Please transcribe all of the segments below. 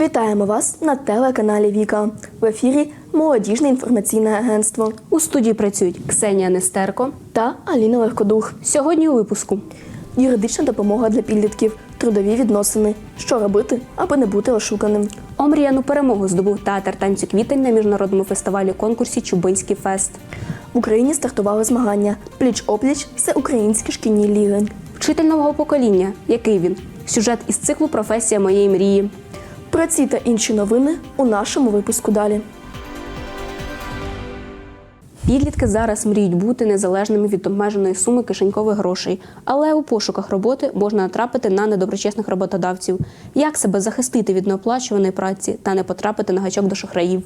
Вітаємо вас на телеканалі Віка. В ефірі молодіжне інформаційне агентство У студії працюють Ксенія Нестерко. та Аліна Легкодух. Сьогодні у випуску Юридична допомога для підлітків, трудові відносини. Що робити, аби не бути ошуканим. омріяну перемогу здобув театр танцю квітень на міжнародному фестивалі конкурсі Чубинський фест. В Україні стартували змагання пліч-опліч всеукраїнські шкільні ліги. Вчитель нового покоління. Який він? Сюжет із циклу Професія моєї мрії. Про ці та інші новини у нашому випуску далі. Підлітки зараз мріють бути незалежними від обмеженої суми кишенькових грошей, але у пошуках роботи можна натрапити на недоброчесних роботодавців. Як себе захистити від неоплачуваної праці та не потрапити на гачок до шахраїв?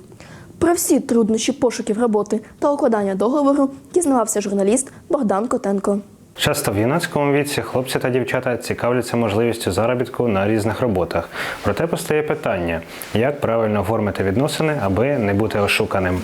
Про всі труднощі пошуків роботи та укладання договору дізнавався журналіст Богдан Котенко. Часто в юнацькому віці хлопці та дівчата цікавляться можливістю заробітку на різних роботах. Проте постає питання, як правильно оформити відносини, аби не бути ошуканим.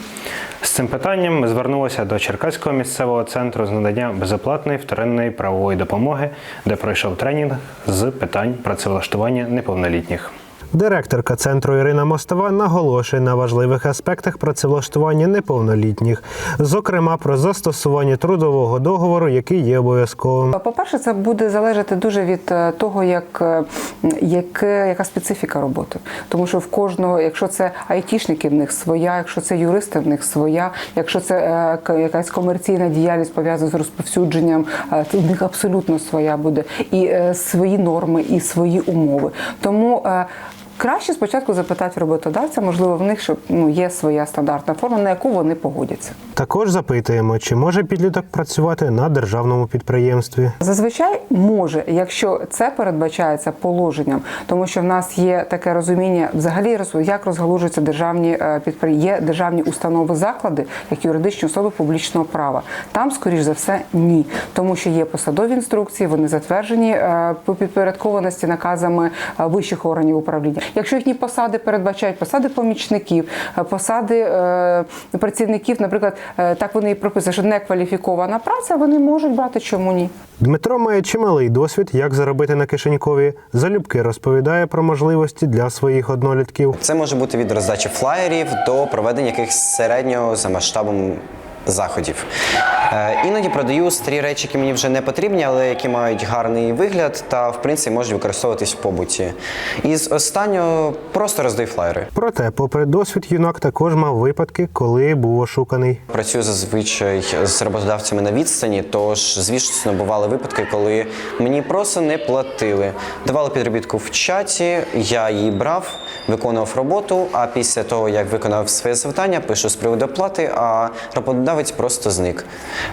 З цим питанням ми звернулися до Черкаського місцевого центру з надання безоплатної вторинної правової допомоги, де пройшов тренінг з питань працевлаштування неповнолітніх. Директорка центру Ірина Мостова наголошує на важливих аспектах працевлаштування неповнолітніх, зокрема про застосування трудового договору, який є обов'язковим. По-перше, це буде залежати дуже від е, того, як, е, яке, яка специфіка роботи. Тому що в кожного, якщо це айтішники, в них своя, якщо це юристи, в них своя, якщо це е, якась комерційна діяльність пов'язана з розповсюдженням, в них абсолютно своя буде. І свої норми, і свої умови. Тому Краще спочатку запитати роботодавця, можливо, в них ну є своя стандартна форма, на яку вони погодяться. Також запитуємо, чи може підліток працювати на державному підприємстві. Зазвичай може, якщо це передбачається положенням, тому що в нас є таке розуміння, взагалі як розгалужуються державні підприємства, є державні установи, заклади, як юридичні особи публічного права. Там, скоріш за все, ні, тому що є посадові інструкції, вони затверджені е, по підпорядкованості наказами е, вищих органів управління. Якщо їхні посади передбачають посади помічників, е, посади е, працівників, наприклад, е, так вони і прописують, що некваліфікована праця, вони можуть брати, чому ні. Дмитро має чималий досвід, як заробити на кишенькові. Залюбки розповідає про можливості для своїх однолітків. Це може бути від роздачі флаєрів до проведення якихось середнього за масштабом заходів. Е, іноді продаю старі речі, які мені вже не потрібні, але які мають гарний вигляд та в принципі можуть використовуватись в побуті. І з останнього просто роздаю флаєри. Проте, попри досвід, юнак також мав випадки, коли був ошуканий. Працюю зазвичай з роботодавцями на відстані, тож звісно бували випадки, коли мені просто не платили. Давали підробітку в чаті, я її брав, виконував роботу. А після того, як виконав своє завдання, пишу з приводу оплати, а роботодавець просто зник.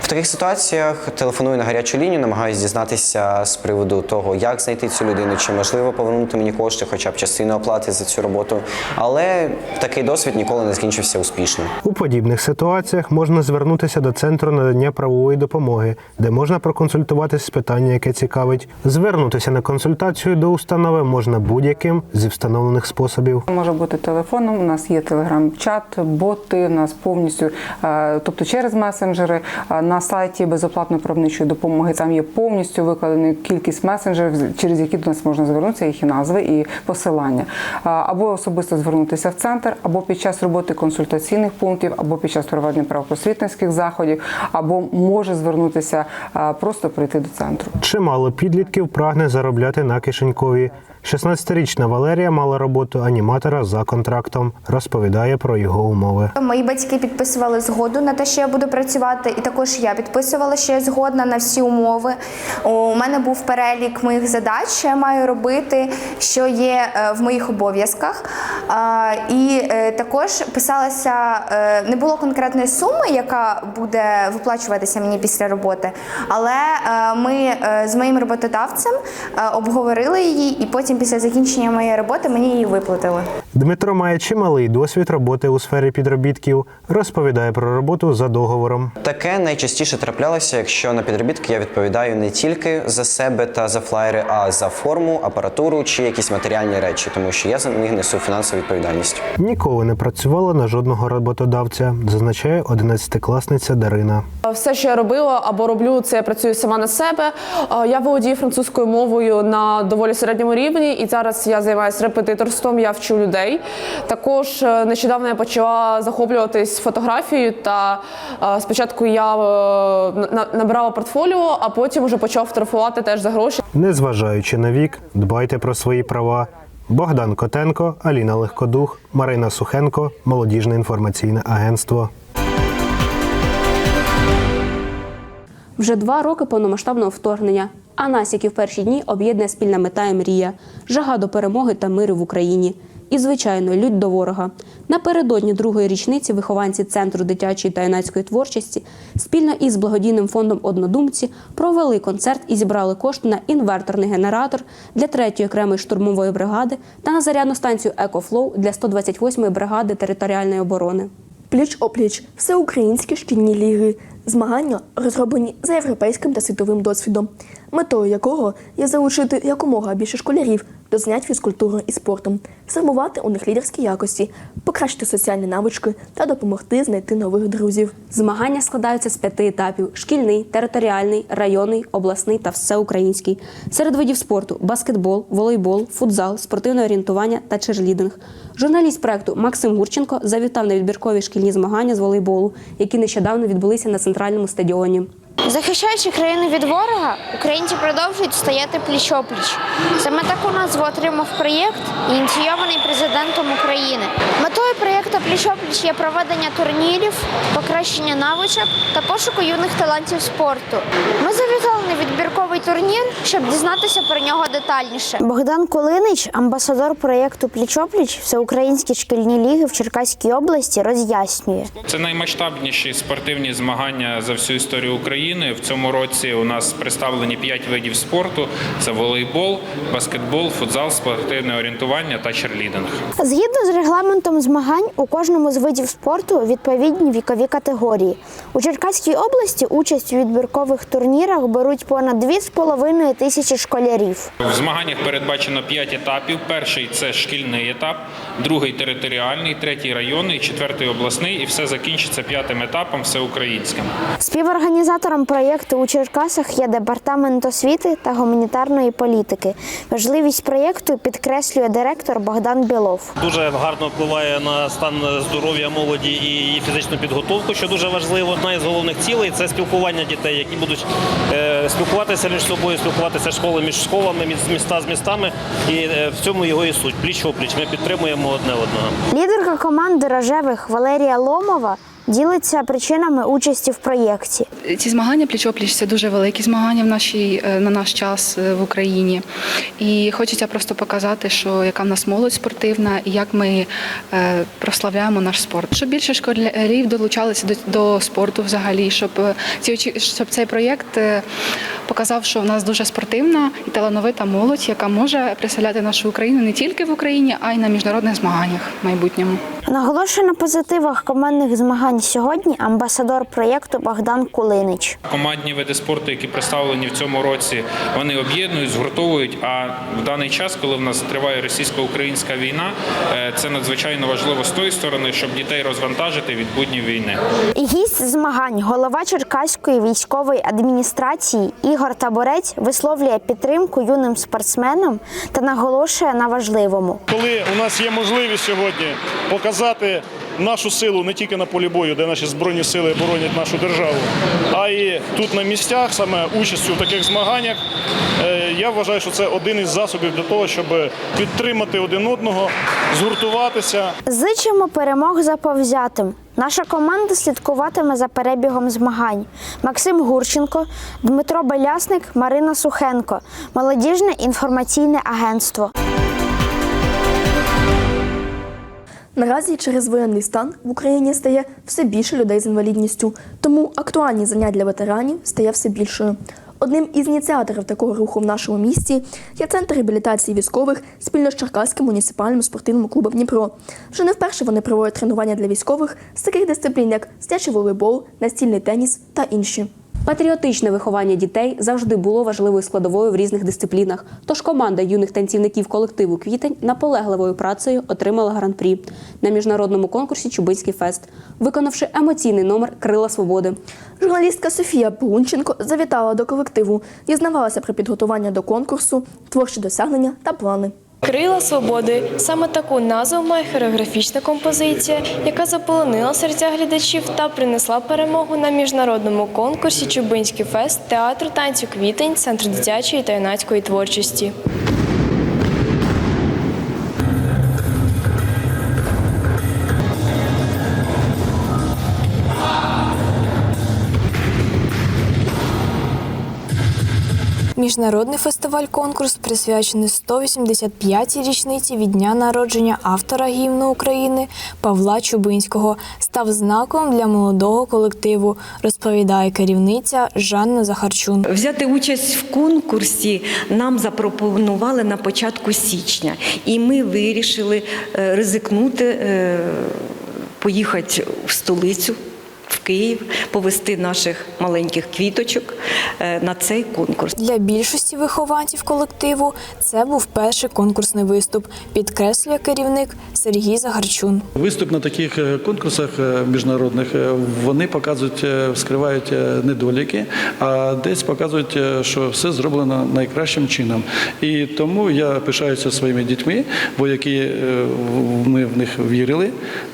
В таких ситуаціях телефоную на гарячу лінію, намагаюся дізнатися з приводу того, як знайти цю людину, чи можливо повернути мені кошти, хоча б частину оплати за цю роботу. Але такий досвід ніколи не закінчився успішно. У подібних ситуаціях можна звернутися до центру надання правової допомоги, де можна проконсультуватись з питання, яке цікавить. Звернутися на консультацію до установи можна будь-яким зі встановлених способів. Може бути телефоном. У нас є телеграм-чат, боти. У нас повністю, тобто через месенджери е, на сайті безоплатної правничої допомоги. Там є повністю викладена кількість месенджерів, через які до нас можна звернутися, їх і назви і посилання. Е, Або особисто звернутися в центр, або під час роботи консультаційних пунктів, або під час проведення правопросвітницьких заходів, або може звернутися е, просто прийти до центру. Чимало підлітків прагне заробляти на кишенькові. 16-річна Валерія мала роботу аніматора за контрактом. Розповідає про його умови. Мої батьки підписували згоду на те, що я буду працювати, і також я підписувала, що я згодна на всі умови. У мене був перелік моїх задач, що я маю робити, що є е, в моїх обов'язках. І е, також писалася, е, не було конкретної суми, яка буде виплачуватися мені після роботи, але е, ми з моїм роботодавцем обговорили її, і потім, після закінчення моєї роботи, мені її виплатили. Дмитро має чималий досвід роботи у сфері підробітків. Розповідає про роботу за договором. Таке найчастіше траплялося, якщо на підробітки я відповідаю не тільки за себе та за флаєри, а за форму, апаратуру чи якісь матеріальні речі, тому що я за них несу фінансову відповідальність. Ніколи не працювала на жодного роботодавця, зазначає 11-класниця Дарина. Все, що я робила або роблю, це я працюю сама на себе. Е, Я володію французькою мовою на доволі середньому рівні, і зараз я займаюся репетиторством. Я вчу людей дітей. Також е, нещодавно я почала захоплюватись фотографією. Та е, спочатку я е, на- набирала портфоліо, а потім вже почала фотографувати теж за гроші. Незважаючи на вік, дбайте про свої права. Богдан Котенко, Аліна Легкодух, Марина Сухенко, Молодіжне інформаційне агентство. Вже два роки повномасштабного вторгнення. А нас, як і в перші дні, об'єднує спільна мета і мрія, жага до перемоги та миру в Україні. І, звичайно, лють до ворога. Напередодні другої річниці вихованці Центру дитячої та юнацької творчості спільно із благодійним фондом Однодумці провели концерт і зібрали кошти на інверторний генератор для 3-ї окремої штурмової бригади та на зарядну станцію «Екофлоу» для 128-ї бригади територіальної оборони. Пліч опліч всеукраїнські шкільні ліги. Змагання розроблені за європейським та світовим досвідом, метою якого є залучити якомога більше школярів до занять фізкультурою і спортом, сформувати у них лідерські якості, покращити соціальні навички та допомогти знайти нових друзів. Змагання складаються з п'яти етапів: шкільний, територіальний, районний, обласний та всеукраїнський. Серед видів спорту баскетбол, волейбол, футзал, спортивне орієнтування та черлідинг. Журналіст проекту Максим Гурченко завітав на відбіркові шкільні змагання з волейболу, які нещодавно відбулися на центральному стадіоні. Захищаючи країну від ворога, українці продовжують стояти пліч-опліч. Саме таку назву отримав проєкт, ініційований президентом України. Метою проєкту пліч-опліч є проведення турнірів, покращення навичок та пошуку юних талантів спорту. Ми завітали на відбірковий турнір, щоб дізнатися про нього детальніше. Богдан Колинич, амбасадор проєкту Пліч-опліч Всеукраїнські шкільні ліги в Черкаській області, роз'яснює. Це наймасштабніші спортивні змагання за всю історію України. В цьому році у нас представлені п'ять видів спорту: це волейбол, баскетбол, футзал, спортивне орієнтування та черлідинг. Згідно з регламентом змагань, у кожному з видів спорту відповідні вікові категорії. У Черкаській області участь у відбіркових турнірах беруть понад 2,5 тисячі школярів. В змаганнях передбачено п'ять етапів. Перший це шкільний етап, другий територіальний, третій районний, четвертий обласний, і все закінчиться п'ятим етапом всеукраїнським. Співорганізатором проєкту у Черкасах є департамент освіти та гуманітарної політики. Важливість проєкту підкреслює директор Богдан Білов. дуже гарно впливає на стан здоров'я молоді і її фізичну підготовку, що дуже важливо. Одна із головних цілей це спілкування дітей, які будуть е, спілкуватися між собою, спілкуватися школи між школами, міста з містами. І е, в цьому його і суть. Пліч опліч. Ми підтримуємо одне одного. Лідерка команди рожевих Валерія Ломова ділиться причинами участі в проєкті. Ці змагання пліч-опліч це дуже великі змагання в нашій е, на наш час е, в Україні. І хочеться просто показати, що яка в нас молодь спортивна і як ми е, прославляємо наш спорт. Щоб більше школярів долучалися до, до спорту взагалі, щоб ці щоб цей проєкт показав, що в нас дуже спортивна і талановита молодь, яка може представляти нашу Україну не тільки в Україні, а й на міжнародних змаганнях в майбутньому. Наголошує на позитивах командних змагань сьогодні амбасадор проєкту Богдан Кулинич. Командні види спорту, які представлені в цьому році, вони об'єднують, згуртовують. А в даний час, коли в нас триває російсько-українська війна, е, це надзвичайно важливо з тої сторони, щоб дітей розвантажити від буднів війни. І гість змагань, голова Черкаської військової адміністрації Ігор Таборець висловлює підтримку юним спортсменам та наголошує на важливому. Коли у нас є можливість сьогодні показати нашу силу не тільки на полі бою, де наші збройні сили боронять нашу державу, а й тут на місцях, саме участю в таких змаганнях, е, я вважаю, що це один із засобів для того, щоб підтримати один одного, згуртуватися. Зичимо перемог заповзятим. Наша команда слідкуватиме за перебігом змагань. Максим Гурченко, Дмитро Белясник, Марина Сухенко. Молодіжне інформаційне агентство. Наразі через воєнний стан в Україні стає все більше людей з інвалідністю, тому актуальність занять для ветеранів стає все більшою. Одним із ініціаторів такого руху в нашому місті є центр реабілітації військових спільно з Черкаським муніципальним спортивним клубом Дніпро. Вже не вперше вони проводять тренування для військових з таких дисциплін, як стячий волейбол, настільний теніс та інші. Патріотичне виховання дітей завжди було важливою складовою в різних дисциплінах. Тож команда юних танцівників колективу Квітень наполегливою працею отримала гран-прі на міжнародному конкурсі Чубинський фест, виконавши емоційний номер Крила свободи. Журналістка Софія Брунченко завітала до колективу, дізнавалася про підготування до конкурсу, творчі досягнення та плани. Крила свободи саме таку назву має хореографічна композиція, яка заполонила серця глядачів та принесла перемогу на міжнародному конкурсі Чубинський фест театру танцю квітень, центр дитячої та юнацької творчості. Міжнародний фестиваль-конкурс присвячений 185-й річниці від дня народження автора гімну України Павла Чубинського, став знаком для молодого колективу, розповідає керівниця Жанна Захарчун. Взяти участь в конкурсі нам запропонували на початку січня, і ми вирішили е, ризикнути, е, поїхати в столицю. Київ повести наших маленьких квіточок е, на цей конкурс. Для більшості вихованців колективу це був перший конкурсний виступ, підкреслює керівник Сергій Загарчун. Виступ на таких е, конкурсах е, міжнародних вони показують, скривають е, недоліки, а десь показують, що все зроблено найкращим чином. І тому я пишаюся своїми дітьми, бо які ми в них вірили.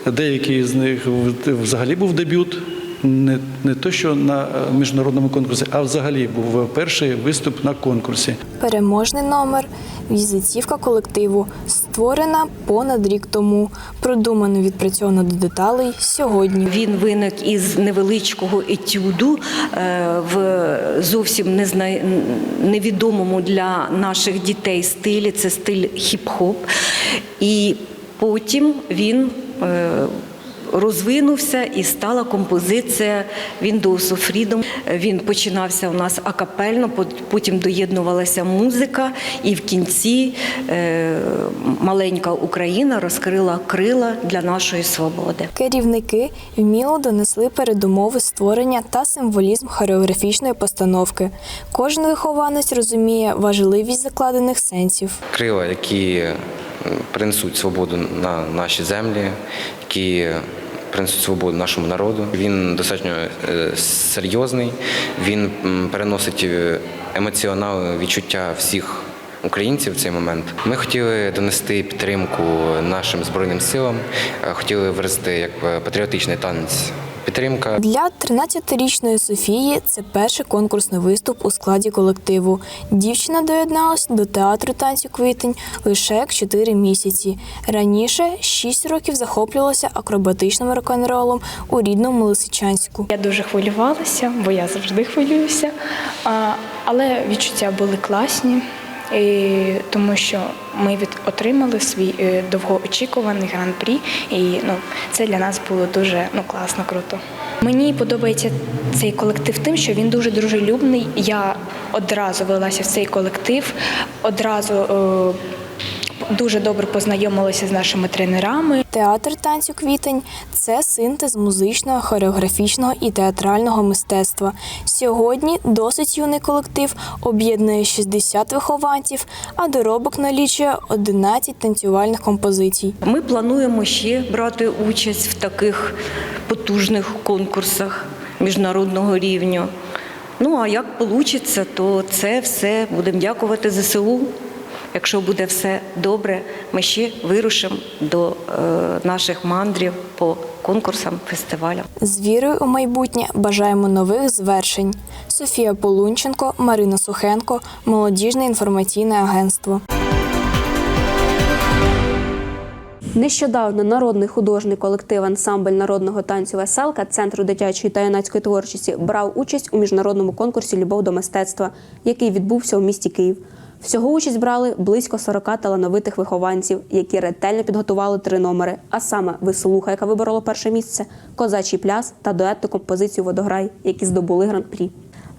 Деякі з них взагалі був дебют. Не, не то, що на е, міжнародному конкурсі, а взагалі був перший виступ на конкурсі. Переможний номер візитівка колективу, створена понад рік тому, продумано відпрацьовано до деталей сьогодні. Він виник із невеличкого етюду е, в зовсім незна... невідомому для наших дітей стилі. Це стиль хіп-хоп. І потім він. Розвинувся і стала композиція Windows of Freedom. Він починався у нас акапельно, пот- потім доєднувалася музика, і в кінці е, маленька Україна розкрила крила для нашої свободи. Керівники вміло донесли передумови створення та символізм хореографічної постановки. Кожен вихованець розуміє важливість закладених сенсів. крила, які принесуть свободу на наші землі, які принесуть свободу нашому народу. Він достатньо е, серйозний, він переносить е, емоціонал, відчуття всіх. Українців в цей момент ми хотіли донести підтримку нашим збройним силам, е, хотіли виразити як патріотичний танець. Підтримка Для 13-річної Софії це перший конкурсний виступ у складі колективу. Дівчина доєдналась до театру танцю квітень лише як 4 місяці. Раніше 6 років захоплювалася акробатичним рок-н-ролом у рідному Лисичанську. Я дуже хвилювалася, бо я завжди хвилююся. Але відчуття були класні, і, тому що ми від, отримали свій е, довгоочікуваний гран-прі, і ну, це для нас було дуже ну, класно, круто. Мені подобається цей колектив тим, що він дуже дружелюбний. Я одразу велася в цей колектив, одразу. Е, Дуже добре познайомилася з нашими тренерами. Театр танцю квітень це синтез музичного, хореографічного і театрального мистецтва. Сьогодні досить юний колектив об'єднує 60 вихованців, а доробок налічує 11 танцювальних композицій. Ми плануємо ще брати участь в таких потужних конкурсах міжнародного рівня. Ну а як вийде, то це все будемо дякувати ЗСУ. Якщо буде все добре, ми ще вирушимо до е, наших мандрів по конкурсам, фестивалям. З вірою у майбутнє бажаємо нових звершень. Софія Полунченко, Марина Сухенко, молодіжне інформаційне агентство. Нещодавно народний художній колектив ансамбль народного танцю Веселка Центру дитячої та юнацької творчості брав участь у міжнародному конкурсі Любов до мистецтва, який відбувся у місті Київ. Всього участь брали близько 40 талановитих вихованців, які ретельно підготували три номери, а саме веслуха, яка виборола перше місце, козачий пляс та дуетну композицію Водограй, які здобули гран-прі.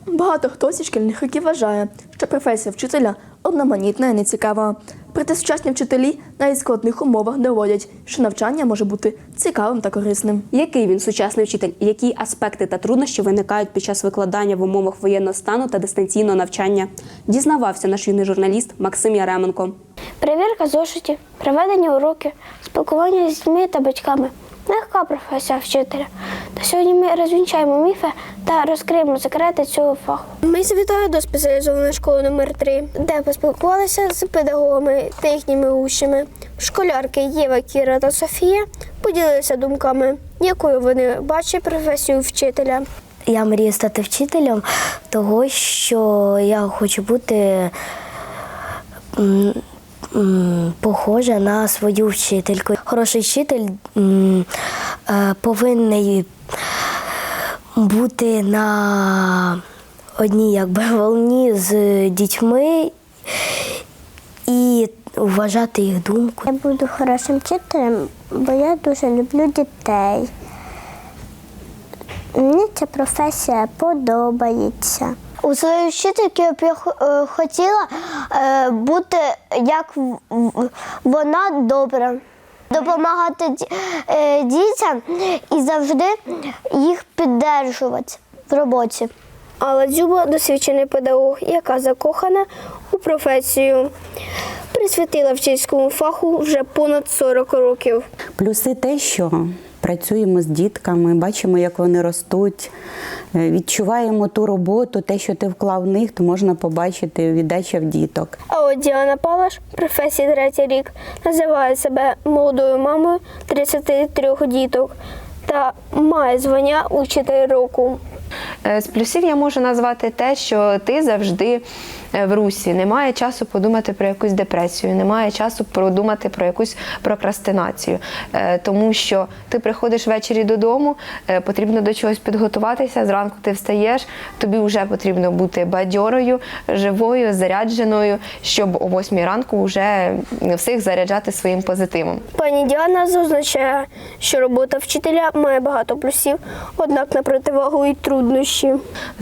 Багато хто зі шкільних років вважає, що професія вчителя одноманітна і нецікава. Проте сучасні вчителі навіть в складних умовах доводять, що навчання може бути цікавим та корисним. Який він сучасний вчитель? Які аспекти та труднощі виникають під час викладання в умовах воєнного стану та дистанційного навчання? Дізнавався наш юний журналіст Максим Яременко. Перевірка зошитів, проведення уроків, спілкування з дітьми та батьками, Легка професія вчителя. Та сьогодні ми розвінчаємо міфи та розкриємо секрети цього фаху. Ми завітали до спеціалізованої школи номер 3 де поспілкувалися з педагогами та їхніми учнями. Школярки Єва, Кіра та Софія поділилися думками, якою вони бачать професію вчителя. Я мрію стати вчителем, того що я хочу бути похожа на свою вчительку. Хороший вчитель е, повинен бути на одній якби, волні з дітьми і вважати їх думку. Я буду хорошим вчителем, бо я дуже люблю дітей. Мені ця професія подобається. У своїй вчительки я б я е, хотіла е, бути як вона добра. Допомагати е, дітям і завжди їх піддержувати в роботі. Алла Дзюба досвідчений педагог, яка закохана у професію. Присвятила вчительському фаху вже понад 40 років. Плюси те, що працюємо з дітками, бачимо, як вони ростуть, е, відчуваємо ту роботу, те, що ти вклав в них, то можна побачити віддача в діток. А от Діана Палаш, професії третій рік, називає себе молодою мамою 33 діток та має звання учитель року. Е, З плюсів я можу назвати те, що ти завжди в русі. Немає часу подумати про якусь депресію, немає часу подумати про якусь прокрастинацію. Е, Тому що ти приходиш ввечері додому, е, потрібно до чогось підготуватися. Зранку ти встаєш, тобі вже потрібно бути бадьорою, живою, зарядженою, щоб о 8 ранку вже всіх заряджати своїм позитивом. Пані Діана зазначає, що робота вчителя має багато плюсів, однак на противагу і труднощі.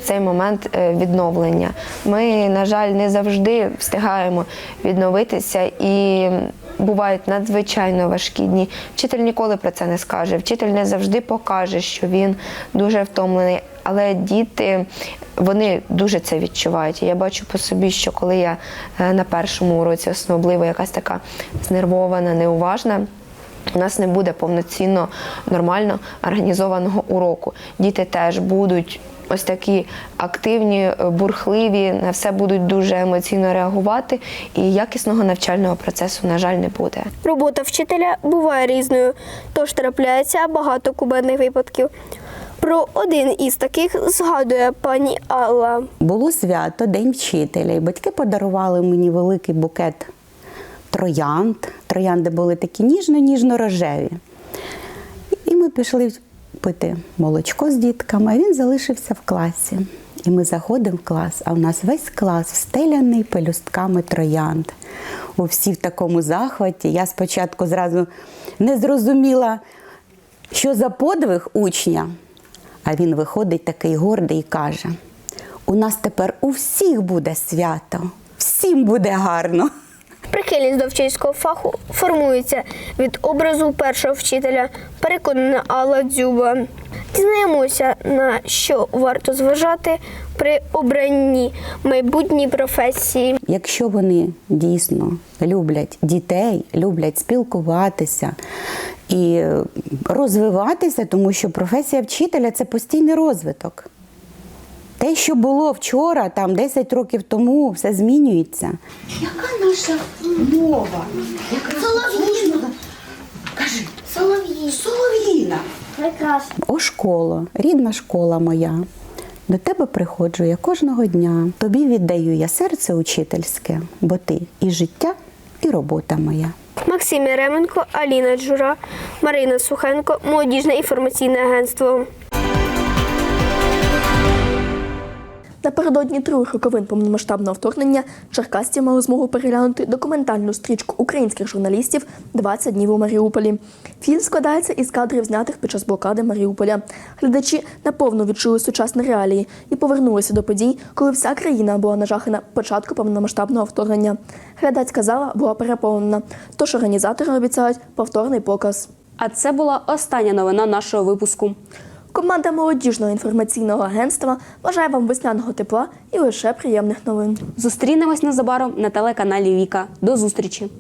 цей момент е, відновлення. Ми, на жаль, не завжди встигаємо відновитися і бувають надзвичайно важкі дні. Вчитель ніколи про це не скаже. Вчитель не завжди покаже, що він дуже втомлений. Але діти вони дуже це відчувають. Я бачу по собі, що коли я е, на першому уроці особливо якась така знервована, неуважна. У нас не буде повноцінно нормально організованого уроку. Діти теж будуть ось такі активні, е, бурхливі, на все будуть дуже емоційно реагувати, і якісного навчального процесу, на жаль, не буде. Робота вчителя буває різною, тож трапляється багато кубенних випадків. Про один із таких згадує пані Алла. Було свято, День вчителя, і батьки подарували мені великий букет троянд. Троянди були такі ніжно-ніжно рожеві. І ми пішли пити молочко з дітками, а він залишився в класі. І ми заходимо в клас, а в нас весь клас встеляний пелюстками троянд. У всі в такому захваті. Я спочатку зразу не зрозуміла, що за подвиг учня. А він виходить такий гордий і каже: у нас тепер у всіх буде свято, всім буде гарно. Прихильність до вчительського фаху формується від образу першого вчителя, переконана Алла Дзюба. Дізнаємося, на що варто зважати при обранні майбутньої професії. Якщо вони дійсно люблять дітей, люблять спілкуватися і розвиватися, тому що професія вчителя це постійний розвиток. Те, що було вчора, там 10 років тому, все змінюється. Яка наша мова? Солов'їна. Кажи. Солов'їна. Солов'їна. Прекрасно. О, школа, рідна школа моя. До тебе приходжу я кожного дня. Тобі віддаю я серце учительське, бо ти і життя, і робота моя. Максим Яременко, Аліна Джура, Марина Сухенко, молодіжне інформаційне агентство. Напередодні других роковин повномасштабного вторгнення черкасці мали змогу переглянути документальну стрічку українських журналістів «20 днів у Маріуполі. Фільм складається із кадрів, знятих під час блокади Маріуполя. Глядачі наповну відчули сучасні реалії і повернулися до подій, коли вся країна була нажахана початку повномасштабного вторгнення. Глядацька зала була переповнена, тож організатори обіцяють повторний показ. А це була остання новина нашого випуску. Команда молодіжного інформаційного агентства бажає вам весняного тепла і лише приємних новин. Зустрінемось незабаром на телеканалі Віка. До зустрічі!